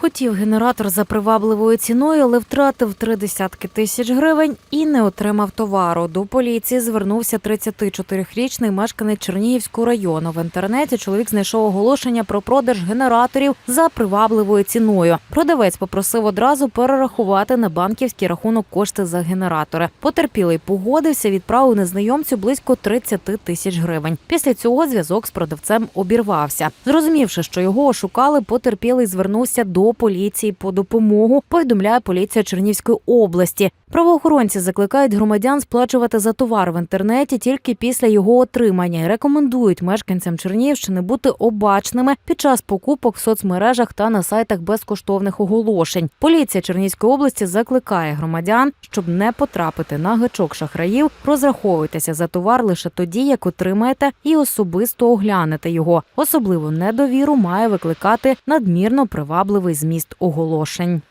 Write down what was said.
Хотів генератор за привабливою ціною, але втратив три десятки тисяч гривень і не отримав товару. До поліції звернувся 34-річний мешканець Чернігівського району. В інтернеті чоловік знайшов оголошення про продаж генераторів за привабливою ціною. Продавець попросив одразу перерахувати на банківський рахунок кошти за генератори. Потерпілий погодився, відправив незнайомцю близько 30 тисяч гривень. Після цього зв'язок з продавцем обірвався. Зрозумівши, що його ошукали, потерпілий звернувся до поліції по допомогу. Повідомляє поліція Чернівської області. Правоохоронці закликають громадян сплачувати за товар в інтернеті тільки після його отримання. Рекомендують мешканцям Чернігівщини бути обачними під час покупок в соцмережах та на сайтах безкоштовних оголошень. Поліція Чернігівської області закликає громадян, щоб не потрапити на гачок шахраїв, розраховуйтеся за товар лише тоді, як отримаєте, і особисто оглянете його. Особливо недовіру має викликати надмірно привабливий зміст оголошень.